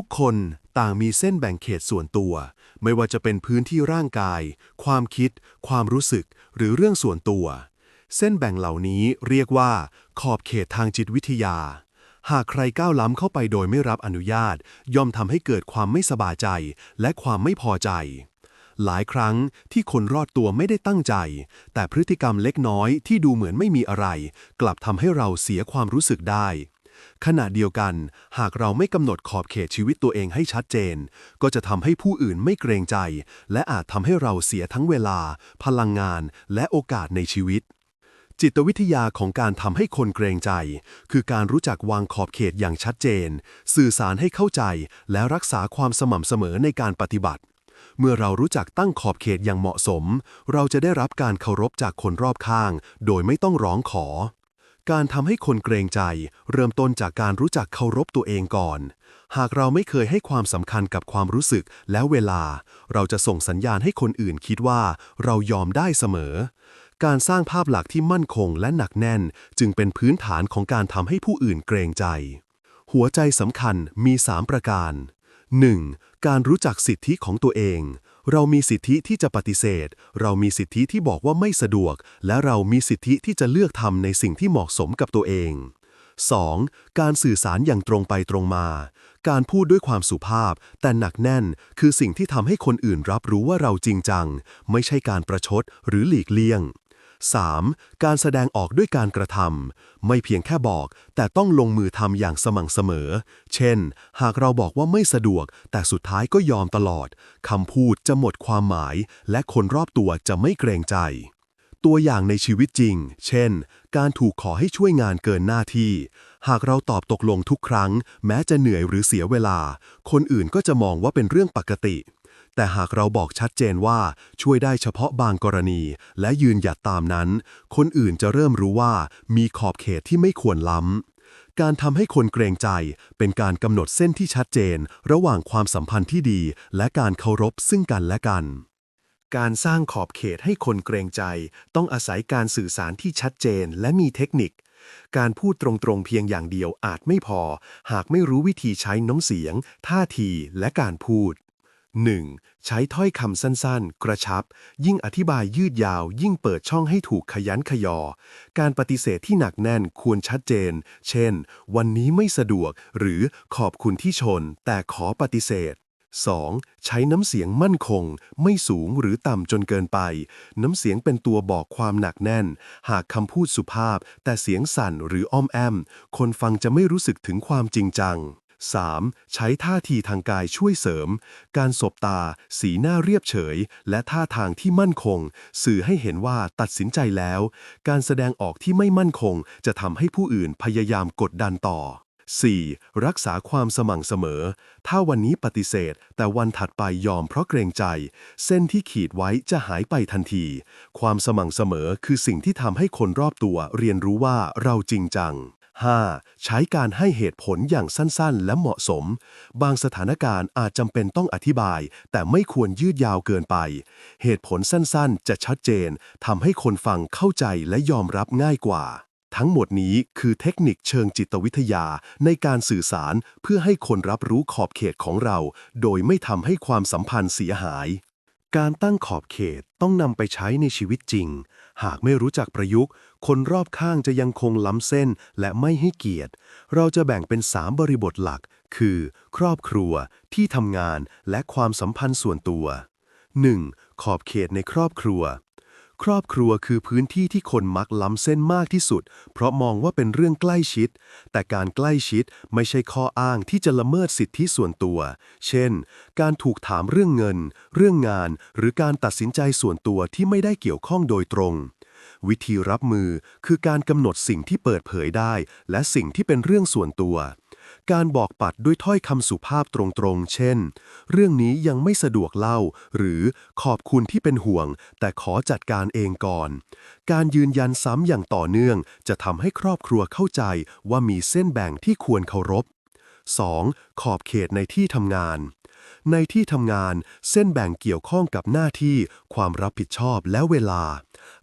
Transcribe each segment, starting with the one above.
ทุกคนต่างมีเส้นแบ่งเขตส่วนตัว ไม่ว่าจะเป็นพื้นที่ร่างกาย ความคิด ความรู้สึก หรือเรื่องส่วนตัว เส้นแบ่งเหล่านี้เรียกว่า ขอบเขตทางจิตวิทยา หากใครก้าวล้ำเข้าไปโดยไม่รับอนุญาต ย่อมทำให้เกิดความไม่สบายใจ และความไม่พอใจ หลายครั้งที่คนรอดตัวไม่ได้ตั้งใจ แต่พฤติกรรมเล็กน้อยที่ดูเหมือนไม่มีอะไร กลับทำให้เราเสียความรู้สึกได้ ขณะเดียวกัน หากเราไม่กำหนดขอบเขตชีวิตตัวเองให้ชัดเจน ก็จะทำให้ผู้อื่นไม่เกรงใจ และอาจทำให้เราเสียทั้งเวลา พลังงาน และโอกาสในชีวิต จิตวิทยาของการทำให้คนเกรงใจ คือการรู้จักวางขอบเขตอย่างชัดเจน สื่อสารให้เข้าใจ และรักษาความสม่ำเสมอในการปฏิบัติเมื่อเรารู้จักตั้งขอบเขตอย่างเหมาะสม เราจะได้รับการเคารพจากคนรอบข้าง โดยไม่ต้องร้องขอ การทำให้คนเกรงใจ เริ่มต้นจากการรู้จักเคารพตัวเองก่อน หากเราไม่เคยให้ความสำคัญกับความรู้สึกและเวลา เราจะส่งสัญญาณให้คนอื่นคิดว่า เรายอมได้เสมอ การสร้างภาพหลักที่มั่นคงและหนักแน่น จึงเป็นพื้นฐานของการทำให้ผู้อื่นเกรงใจ หัวใจสำคัญมี 3 ประการ 1. การรู้จักสิทธิของตัวเอง เรามีสิทธิที่จะปฏิเสธ เรามีสิทธิที่บอกว่าไม่สะดวก และเรามีสิทธิที่จะเลือกทำในสิ่งที่เหมาะสมกับตัวเอง 2. การสื่อสารอย่างตรงไปตรงมา การพูดด้วยความสุภาพ แต่หนักแน่น คือสิ่งที่ทำให้คนอื่นรับรู้ว่าเราจริงจัง ไม่ใช่การประชดหรือหลีกเลี่ยง 3. การแสดงออกด้วยการกระทำไม่เพียงแค่บอก แต่ต้องลงมือทำอย่างสม่ำเสมอ เช่น หากเราบอกว่าไม่สะดวก แต่สุดท้ายก็ยอมตลอดคำพูดจะหมดความหมาย และคนรอบตัวจะไม่เกรงใจ ตัวอย่างในชีวิตจริง เช่น การถูกขอให้ช่วยงานเกินหน้าที่ หากเราตอบตกลงทุกครั้ง แม้จะเหนื่อยหรือเสียเวลา คนอื่นก็จะมองว่าเป็นเรื่องปกติ แต่หากเราบอกชัดเจนว่าช่วยได้เฉพาะบางกรณี และยืนหยัดตามนั้น คนอื่นจะเริ่มรู้ว่ามีขอบเขตที่ไม่ควรล้ำ การทำให้คนเกรงใจเป็นการกำหนดเส้นที่ชัดเจน ระหว่างความสัมพันธ์ที่ดี และการเคารพซึ่งกันและกัน การสร้างขอบเขตให้คนเกรงใจ ต้องอาศัยการสื่อสารที่ชัดเจนและมีเทคนิคการพูดตรงๆเพียงอย่างเดียวอาจไม่พอ หากไม่รู้วิธีใช้น้ำเสียง ท่าที และการพูด 1. ใช้ถ้อยคำสั้นๆ กระชับ ยิ่งอธิบายยืดยาว ยิ่งเปิดช่องให้ถูกขยันขยอ การปฏิเสธที่หนักแน่นควรชัดเจน เช่น วันนี้ไม่สะดวก หรือขอบคุณที่ชน แต่ขอปฏิเสธ 2. ใช้น้ำเสียงมั่นคง ไม่สูงหรือต่ำจนเกินไป น้ำเสียงเป็นตัวบอกความหนักแน่น หากคำพูดสุภาพ แต่เสียงสั่นหรืออ้อมแอม คนฟังจะไม่รู้สึกถึงความจริงจัง 3. ใช้ท่าทีทางกายช่วยเสริม การสบตา สีหน้าเรียบเฉย และท่าทางที่มั่นคง สื่อให้เห็นว่าตัดสินใจแล้ว การแสดงออกที่ไม่มั่นคง จะทำให้ผู้อื่นพยายามกดดันต่อ 4. รักษาความสม่ำเสมอ ถ้าวันนี้ปฏิเสธ แต่วันถัดไปยอมเพราะเกรงใจ เส้นที่ขีดไว้จะหายไปทันที ความสม่ำเสมอคือสิ่งที่ทำให้คนรอบตัวเรียนรู้ว่าเราจริงจัง 5. ใช้การให้เหตุผลอย่างสั้นๆ และเหมาะสม บางสถานการณ์อาจจำเป็นต้องอธิบาย แต่ไม่ควรยืดยาวเกินไป เหตุผลสั้นๆ จะชัดเจนทำให้คนฟังเข้าใจและยอมรับง่ายกว่า ทั้งหมดนี้คือเทคนิคเชิงจิตวิทยาในการสื่อสารเพื่อให้คนรับรู้ขอบเขตของเรา โดยไม่ทำให้ความสัมพันธ์เสียหาย การตั้งขอบเขตต้องนำไปใช้ในชีวิตจริง หากไม่รู้จักประยุกต์ คนรอบข้างจะยังคงล้ำเส้นและไม่ให้เกียรติ เราจะแบ่งเป็น 3 บริบทหลัก คือ ครอบครัว ที่ทำงาน และความสัมพันธ์ส่วนตัว 1. ขอบเขตในครอบครัว ครอบครัวคือพื้นที่ที่คนมักล้ำเส้นมากที่สุด เพราะมองว่าเป็นเรื่องใกล้ชิด แต่การใกล้ชิดไม่ใช่ข้ออ้างที่จะละเมิดสิทธิส่วนตัว เช่น การถูกถามเรื่องเงิน เรื่องงาน หรือการตัดสินใจส่วนตัวที่ไม่ได้เกี่ยวข้องโดยตรง วิธีรับมือคือการกำหนดสิ่งที่เปิดเผยได้ และสิ่งที่เป็นเรื่องส่วนตัว การบอกปัดด้วยถ้อยคำสุภาพตรงๆ เช่น เรื่องนี้ยังไม่สะดวกเล่า หรือขอบคุณที่เป็นห่วง แต่ขอจัดการเองก่อน การยืนยันซ้ำอย่างต่อเนื่อง จะทำให้ครอบครัวเข้าใจว่ามีเส้นแบ่งที่ควรเคารพ 2. ขอบเขตในที่ทำงาน ในที่ทำงานเส้นแบ่งเกี่ยวข้องกับหน้าที่ ความรับผิดชอบและเวลา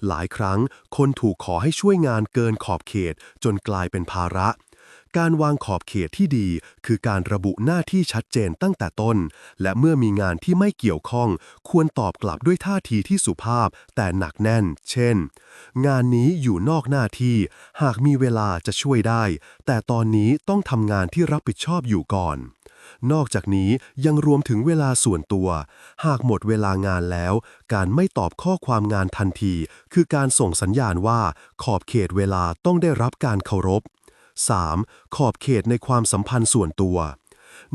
หลายครั้งคนถูกขอให้ช่วยงานเกินขอบเขตจนกลายเป็นภาระ การวางขอบเขตที่ดี คือการระบุหน้าที่ชัดเจนตั้งแต่ต้น และเมื่อมีงานที่ไม่เกี่ยวข้อง ควรตอบกลับด้วยท่าทีที่สุภาพ แต่หนักแน่น เช่น งานนี้อยู่นอกหน้าที่ หากมีเวลาจะช่วยได้ แต่ตอนนี้ต้องทำงานที่รับผิดชอบอยู่ก่อนนอกจากนี้ยังรวมถึงเวลาส่วนตัว หากหมดเวลางานแล้ว การไม่ตอบข้อความงานทันที คือการส่งสัญญาณว่าขอบเขตเวลาต้องได้รับการเคารพ 3. ขอบเขตในความสัมพันธ์ส่วนตัว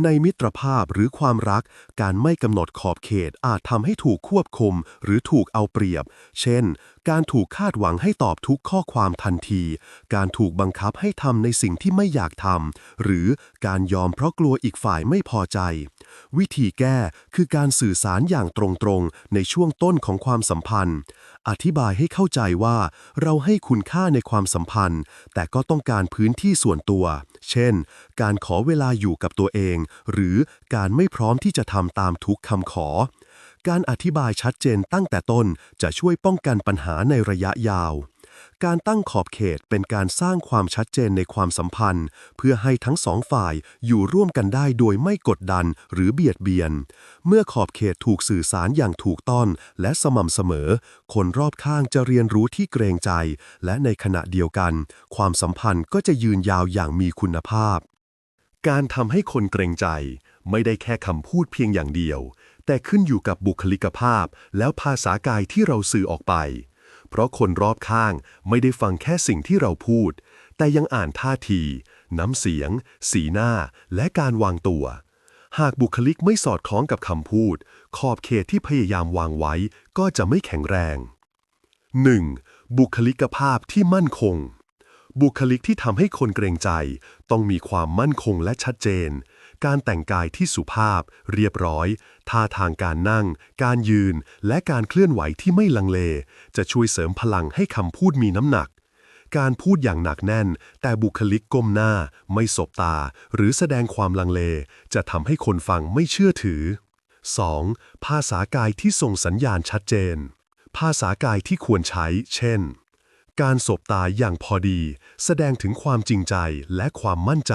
ในมิตรภาพหรือความรัก การไม่กำหนดขอบเขตอาจทำให้ถูกควบคุม หรือถูกเอาเปรียบ เช่น การถูกคาดหวังให้ตอบทุกข้อความทันที การถูกบังคับให้ทำในสิ่งที่ไม่อยากทำ หรือการยอมเพราะกลัวอีกฝ่ายไม่พอใจ วิธีแก้คือการสื่อสารอย่างตรงๆ ในช่วงต้นของความสัมพันธ์ อธิบายให้เข้าใจว่า เราให้คุณค่าในความสัมพันธ์ แต่ก็ต้องการพื้นที่ส่วนตัว เช่น การขอเวลาอยู่กับตัวเอง หรือการไม่พร้อมที่จะทำตามทุกคำขอ การอธิบายชัดเจนตั้งแต่ต้นจะช่วยป้องกันปัญหาในระยะยาว การตั้งขอบเขตเป็นการสร้างความชัดเจนในความสัมพันธ์ เพื่อให้ทั้งสองฝ่ายอยู่ร่วมกันได้โดยไม่กดดันหรือเบียดเบียน เมื่อขอบเขตถูกสื่อสารอย่างถูกต้องและสม่ำเสมอ คนรอบข้างจะเรียนรู้ที่เกรงใจ และในขณะเดียวกัน ความสัมพันธ์ก็จะยืนยาวอย่างมีคุณภาพ การทำให้คนเกรงใจ ไม่ได้แค่คำพูดเพียงอย่างเดียว แต่ขึ้นอยู่กับบุคลิกภาพ แล้วภาษากายที่เราสื่อออกไป เพราะคนรอบข้างไม่ได้ฟังแค่สิ่งที่เราพูด แต่ยังอ่านท่าที น้ำเสียง สีหน้า และการวางตัว หากบุคลิกไม่สอดคล้องกับคำพูด ขอบเขตที่พยายามวางไว้ก็จะไม่แข็งแรง 1. บุคลิกภาพที่มั่นคง บุคลิกที่ทำให้คนเกรงใจ ต้องมีความมั่นคงและชัดเจน การแต่งกายที่สุภาพ เรียบร้อย ท่าทางการนั่ง การยืน และการเคลื่อนไหวที่ไม่ลังเล จะช่วยเสริมพลังให้คำพูดมีน้ำหนัก การพูดอย่างหนักแน่น แต่บุคลิกก้มหน้า ไม่สบตา หรือแสดงความลังเล จะทำให้คนฟังไม่เชื่อถือ 2. ภาษากายที่ส่งสัญญาณชัดเจน ภาษากายที่ควรใช้ เช่นการสบตาอย่างพอดี แสดงถึงความจริงใจและความมั่นใจ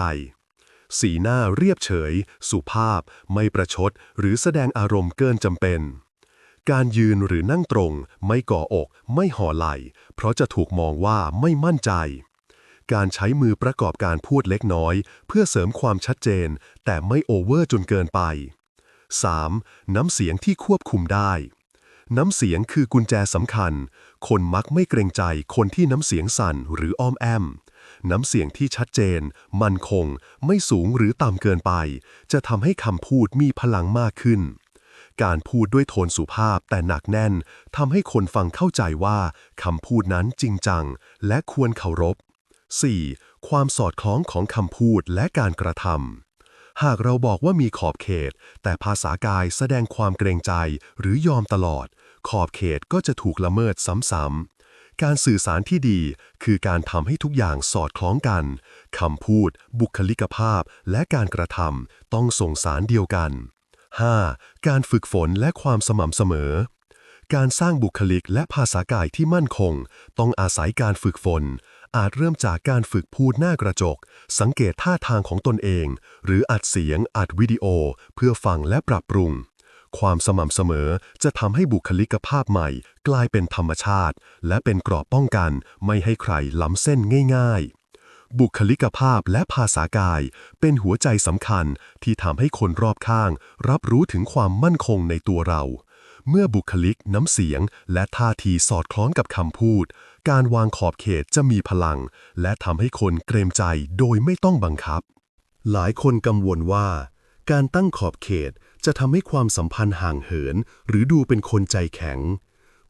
สีหน้าเรียบเฉย สุภาพ ไม่ประชด หรือแสดงอารมณ์เกินจำเป็น การยืนหรือนั่งตรง ไม่ก่ออก ไม่ห่อไหล่เพราะจะถูกมองว่าไม่มั่นใจ การใช้มือประกอบการพูดเล็กน้อย เพื่อเสริมความชัดเจน แต่ไม่โอเวอร์จนเกินไป 3. น้ำเสียงที่ควบคุมได้ น้ำเสียงคือกุญแจสำคัญ คนมักไม่เกรงใจคนที่น้ำเสียงสั่นหรืออ้อมแอม น้ำเสียงที่ชัดเจน มั่นคง ไม่สูงหรือต่ำเกินไป จะทำให้คำพูดมีพลังมากขึ้น การพูดด้วยโทนสุภาพแต่หนักแน่นทำให้คนฟังเข้าใจว่าคำพูดนั้นจริงจัง และควรเคารพ 4. ความสอดคล้องของคำพูดและการกระทำหากเราบอกว่ามีขอบเขต แต่ภาษากายแสดงความเกรงใจหรือยอมตลอด ขอบเขตก็จะถูกละเมิดซ้ำๆ การสื่อสารที่ดีคือการทำให้ทุกอย่างสอดคล้องกันคำพูด บุคลิกภาพ และการกระทำต้องส่งสารเดียวกัน 5. การฝึกฝนและความสม่ำเสมอ การสร้างบุคลิกและภาษากายที่มั่นคง ต้องอาศัยการฝึกฝน อาจเริ่มจากการฝึกพูดหน้ากระจก สังเกตท่าทางของตนเอง หรืออัดเสียงอัดวิดีโอ เพื่อฟังและปรับปรุง ความสม่ำเสมอจะทำให้บุคลิกภาพใหม่ กลายเป็นธรรมชาติ และเป็นกรอบป้องกัน ไม่ให้ใครล้ำเส้นง่าย ๆ บุคลิกภาพและภาษากาย เป็นหัวใจสำคัญที่ทำให้คนรอบข้าง รับรู้ถึงความมั่นคงในตัวเรา เมื่อบุคลิกน้ำเสียง และท่าทีสอดคล้องกับคำพูด การวางขอบเขตจะมีพลัง และทำให้คนเกรงใจโดยไม่ต้องบังคับ หลายคนกังวลว่า การตั้งขอบเขต จะทำให้ความสัมพันธ์ห่างเหิน หรือดูเป็นคนใจแข็ง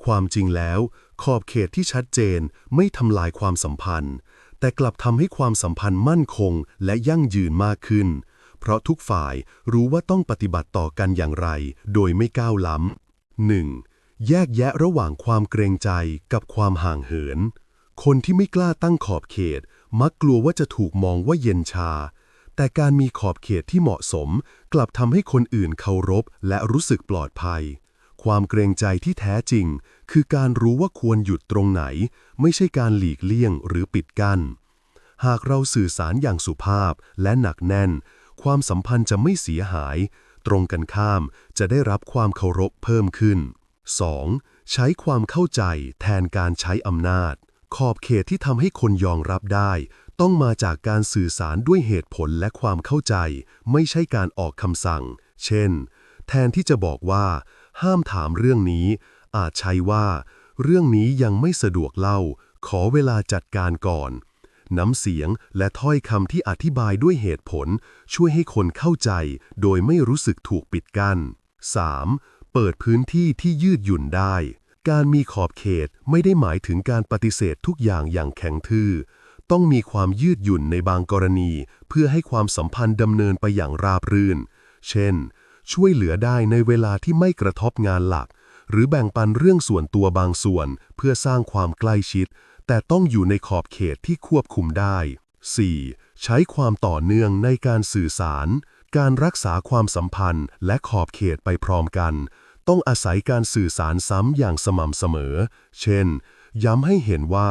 ความจริงแล้ว ขอบเขตที่ชัดเจนไม่ทำลายความสัมพันธ์ แต่กลับทำให้ความสัมพันธ์มั่นคงและยั่งยืนมากขึ้น เพราะทุกฝ่ายรู้ว่าต้องปฏิบัติต่อกันอย่างไร โดยไม่ก้าวล้ำ 1. แยกแยะระหว่างความเกรงใจกับความห่างเหิน คนที่ไม่กล้าตั้งขอบเขต มักกลัวว่าจะถูกมองว่าเย็นชา แต่การมีขอบเขตที่เหมาะสม กลับทำให้คนอื่นเคารพและรู้สึกปลอดภัย ความเกรงใจที่แท้จริง คือการรู้ว่าควรหยุดตรงไหน ไม่ใช่การหลีกเลี่ยงหรือปิดกั้น หากเราสื่อสารอย่างสุภาพและหนักแน่น ความสัมพันธ์จะไม่เสียหาย ตรงกันข้ามจะได้รับความเคารพเพิ่มขึ้น 2. ใช้ความเข้าใจแทนการใช้อำนาจ ขอบเขตที่ทำให้คนยอมรับได้ ต้องมาจากการสื่อสารด้วยเหตุผลและความเข้าใจ ไม่ใช่การออกคำสั่ง เช่น แทนที่จะบอกว่า ห้ามถามเรื่องนี้ อาจใช้ว่า เรื่องนี้ยังไม่สะดวกเล่า ขอเวลาจัดการก่อน น้ำเสียงและถ้อยคำที่อธิบายด้วยเหตุผล ช่วยให้คนเข้าใจ โดยไม่รู้สึกถูกปิดกั้น 3. เปิดพื้นที่ที่ยืดหยุ่นได้ การมีขอบเขตไม่ได้หมายถึงการปฏิเสธทุกอย่างอย่างแข็งทื่อ ต้องมีความยืดหยุ่นในบางกรณี เพื่อให้ความสัมพันธ์ดำเนินไปอย่างราบรื่น เช่น ช่วยเหลือได้ในเวลาที่ไม่กระทบงานหลัก หรือแบ่งปันเรื่องส่วนตัวบางส่วน เพื่อสร้างความใกล้ชิด แต่ต้องอยู่ในขอบเขตที่ควบคุมได้ 4. ใช้ความต่อเนื่องในการสื่อสาร การรักษาความสัมพันธ์ และขอบเขตไปพร้อมกัน ต้องอาศัยการสื่อสารซ้ำอย่างสม่ำเสมอ เช่น ย้ำให้เห็นว่า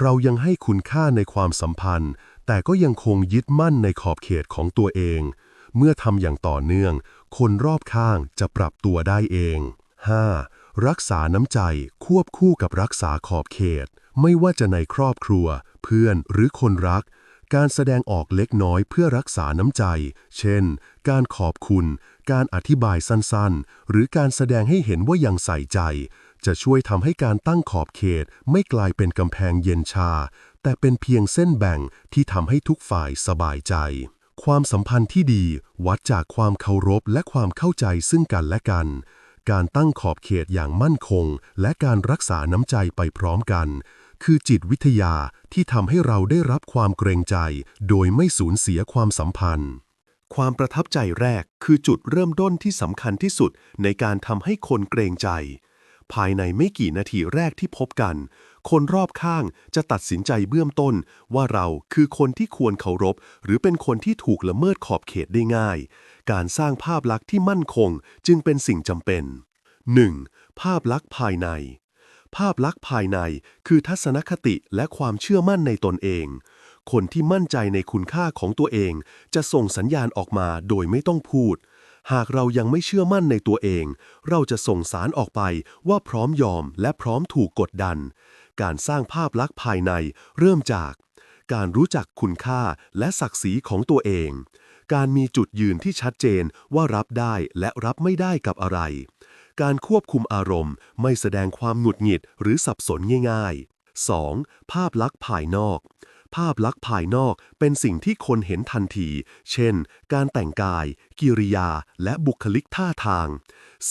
เรายังให้คุณค่าในความสัมพันธ์ แต่ก็ยังคงยึดมั่นในขอบเขตของตัวเอง เมื่อทำอย่างต่อเนื่อง คนรอบข้างจะปรับตัวได้เอง 5. รักษาน้ำใจควบคู่กับรักษาขอบเขต ไม่ว่าจะในครอบครัว เพื่อนหรือคนรัก การแสดงออกเล็กน้อยเพื่อรักษาน้ำใจ เช่น การขอบคุณ การอธิบายสั้นๆ หรือการแสดงให้เห็นว่ายังใส่ใจ จะช่วยทำให้การตั้งขอบเขตไม่กลายเป็นกำแพงเย็นชา แต่เป็นเพียงเส้นแบ่งที่ทำให้ทุกฝ่ายสบายใจ ความสัมพันธ์ที่ดีวัดจากความเคารพและความเข้าใจซึ่งกันและกัน การตั้งขอบเขตอย่างมั่นคง และการรักษาน้ำใจไปพร้อมกัน คือจิตวิทยาที่ทำให้เราได้รับความเกรงใจ โดยไม่สูญเสียความสัมพันธ์ความประทับใจแรกคือจุดเริ่มต้นที่สำคัญที่สุดในการทำให้คนเกรงใจ ภายในไม่กี่นาทีแรกที่พบกัน คนรอบข้างจะตัดสินใจเบื้องต้นว่าเราคือคนที่ควรเคารพ หรือเป็นคนที่ถูกละเมิดขอบเขตได้ง่าย การสร้างภาพลักษณ์ที่มั่นคงจึงเป็นสิ่งจำเป็น 1. ภาพลักษณ์ภายใน ภาพลักษณ์ภายในคือทัศนคติและความเชื่อมั่นในตนเองคนที่มั่นใจในคุณค่าของตัวเอง จะส่งสัญญาณออกมาโดยไม่ต้องพูด หากเรายังไม่เชื่อมั่นในตัวเอง เราจะส่งสารออกไปว่าพร้อมยอมและพร้อมถูกกดดัน การสร้างภาพลักษณ์ภายในเริ่มจาก การรู้จักคุณค่าและศักดิ์ศรีของตัวเอง การมีจุดยืนที่ชัดเจนว่ารับได้และรับไม่ได้กับอะไร การควบคุมอารมณ์ ไม่แสดงความหงุดหงิดหรือสับสนง่าย ๆ 2. ภาพลักษณ์ภายนอก ภาพลักษณ์ภายนอกเป็นสิ่งที่คนเห็นทันที เช่น การแต่งกาย กิริยา และบุคลิกท่าทาง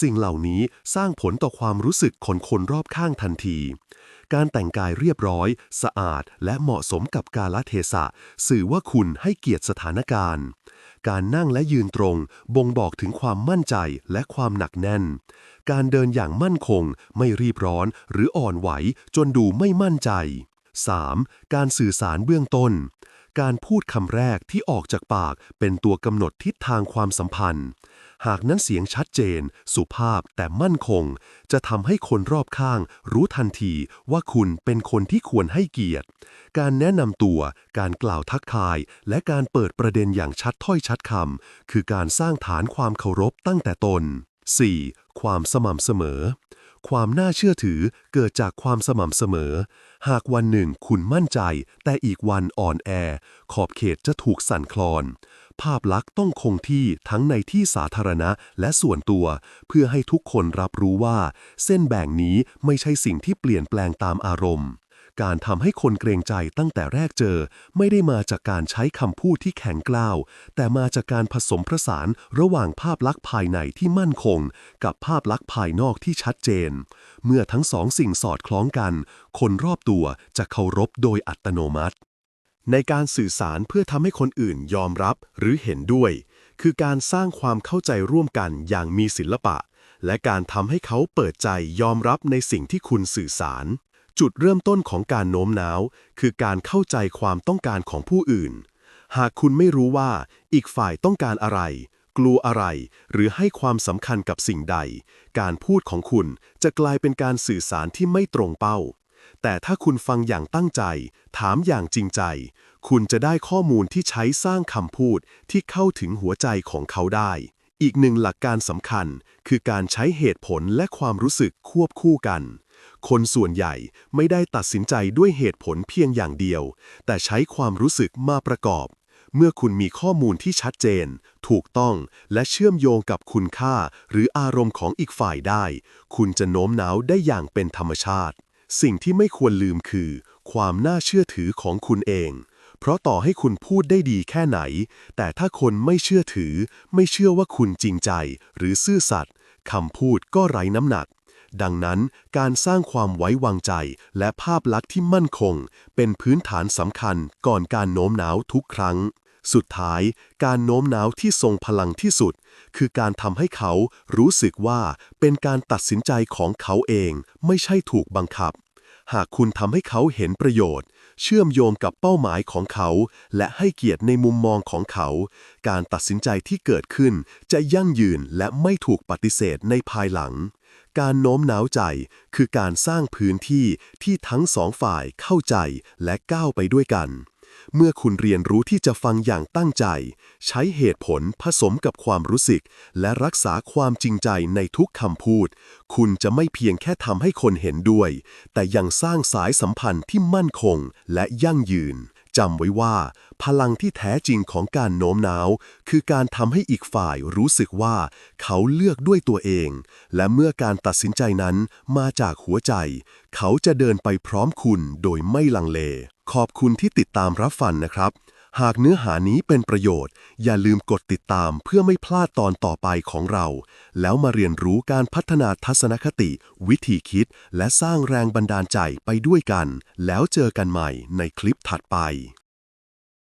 สิ่งเหล่านี้สร้างผลต่อความรู้สึกคนคนรอบข้างทันที การแต่งกายเรียบร้อย สะอาด และเหมาะสมกับกาลเทศะ สื่อว่าคุณให้เกียรติสถานการณ์ การนั่งและยืนตรง บ่งบอกถึงความมั่นใจและความหนักแน่น การเดินอย่างมั่นคง ไม่รีบร้อน หรืออ่อนไหวจนดูไม่มั่นใจ 3. การสื่อสารเบื้องต้น การพูดคำแรกที่ออกจากปากเป็นตัวกำหนดทิศทางความสัมพันธ์ หากนั้นเสียงชัดเจน สุภาพแต่มั่นคง จะทำให้คนรอบข้าง รู้ทันทีว่าคุณเป็นคนที่ควรให้เกียรติ การแนะนำตัว การกล่าวทักทาย และการเปิดประเด็นอย่างชัดถ้อยชัดคำคือการสร้างฐานความเคารพตั้งแต่ตน 4. ความสม่ำเสมอ ความน่าเชื่อถือเกิดจากความสม่ำเสมอ หากวันหนึ่งคุณมั่นใจ แต่อีกวันอ่อนแอ ขอบเขตจะถูกสั่นคลอน ภาพลักษณ์ต้องคงที่ทั้งในที่สาธารณะและส่วนตัว เพื่อให้ทุกคนรับรู้ว่า เส้นแบ่งนี้ไม่ใช่สิ่งที่เปลี่ยนแปลงตามอารมณ์ การทำให้คนเกรงใจตั้งแต่แรกเจอ ไม่ได้มาจากการใช้คำพูดที่แข็งกร้าว แต่มาจากการผสมผสานระหว่างภาพลักษณ์ภายในที่มั่นคง กับภาพลักษณ์ภายนอกที่ชัดเจน เมื่อทั้งสองสิ่งสอดคล้องกัน คนรอบตัวจะเคารพโดยอัตโนมัติ ในการสื่อสารเพื่อทำให้คนอื่นยอมรับหรือเห็นด้วย คือการสร้างความเข้าใจร่วมกันอย่างมีศิลปะและการทำให้เขาเปิดใจยอมรับในสิ่งที่คุณสื่อสาร จุดเริ่มต้นของการโน้มน้าว คือการเข้าใจความต้องการของผู้อื่น หากคุณไม่รู้ว่าอีกฝ่ายต้องการอะไร กลัวอะไร หรือให้ความสำคัญกับสิ่งใด การพูดของคุณจะกลายเป็นการสื่อสารที่ไม่ตรงเป้า แต่ถ้าคุณฟังอย่างตั้งใจ ถามอย่างจริงใจ คุณจะได้ข้อมูลที่ใช้สร้างคำพูดที่เข้าถึงหัวใจของเขาได้ อีกหนึ่งหลักการสำคัญ คือการใช้เหตุผลและความรู้สึกควบคู่กัน คนส่วนใหญ่ไม่ได้ตัดสินใจด้วยเหตุผลเพียงอย่างเดียว แต่ใช้ความรู้สึกมาประกอบ เมื่อคุณมีข้อมูลที่ชัดเจน ถูกต้องและเชื่อมโยงกับคุณค่า หรืออารมณ์ของอีกฝ่ายได้ คุณจะโน้มน้าวได้อย่างเป็นธรรมชาติ สิ่งที่ไม่ควรลืมคือ ความน่าเชื่อถือของคุณเอง เพราะต่อให้คุณพูดได้ดีแค่ไหน แต่ถ้าคนไม่เชื่อถือ ไม่เชื่อว่าคุณจริงใจ หรือซื่อสัตย์คำพูดก็ไร้น้ำหนัก ดังนั้นการสร้างความไว้วางใจและภาพลักษณ์ที่มั่นคง เป็นพื้นฐานสำคัญก่อนการโน้มน้าวทุกครั้ง สุดท้าย การโน้มน้าวที่ทรงพลังที่สุด คือการทำให้เขารู้สึกว่าเป็นการตัดสินใจของเขาเอง ไม่ใช่ถูกบังคับ หากคุณทำให้เขาเห็นประโยชน์ เชื่อมโยงกับเป้าหมายของเขา และให้เกียรติในมุมมองของเขา การตัดสินใจที่เกิดขึ้นจะยั่งยืนและไม่ถูกปฏิเสธในภายหลัง การโน้มน้าวใจคือการสร้างพื้นที่ที่ทั้งสองฝ่ายเข้าใจและก้าวไปด้วยกัน เมื่อคุณเรียนรู้ที่จะฟังอย่างตั้งใจ ใช้เหตุผลผสมกับความรู้สึก และรักษาความจริงใจในทุกคำพูด คุณจะไม่เพียงแค่ทำให้คนเห็นด้วย แต่ยังสร้างสายสัมพันธ์ที่มั่นคงและยั่งยืน จำไว้ว่า พลังที่แท้จริงของการโน้มน้าว คือการทำให้อีกฝ่ายรู้สึกว่า เขาเลือกด้วยตัวเอง และเมื่อการตัดสินใจนั้นมาจากหัวใจ เขาจะเดินไปพร้อมคุณโดยไม่ลังเล ขอบคุณที่ติดตามรับฟังนะครับ หากเนื้อหานี้เป็นประโยชน์ อย่าลืมกดติดตามเพื่อไม่พลาดตอนต่อไปของเรา แล้วมาเรียนรู้การพัฒนาทัศนคติ วิธีคิด และสร้างแรงบันดาลใจไปด้วยกัน แล้วเจอกันใหม่ในคลิปถัดไป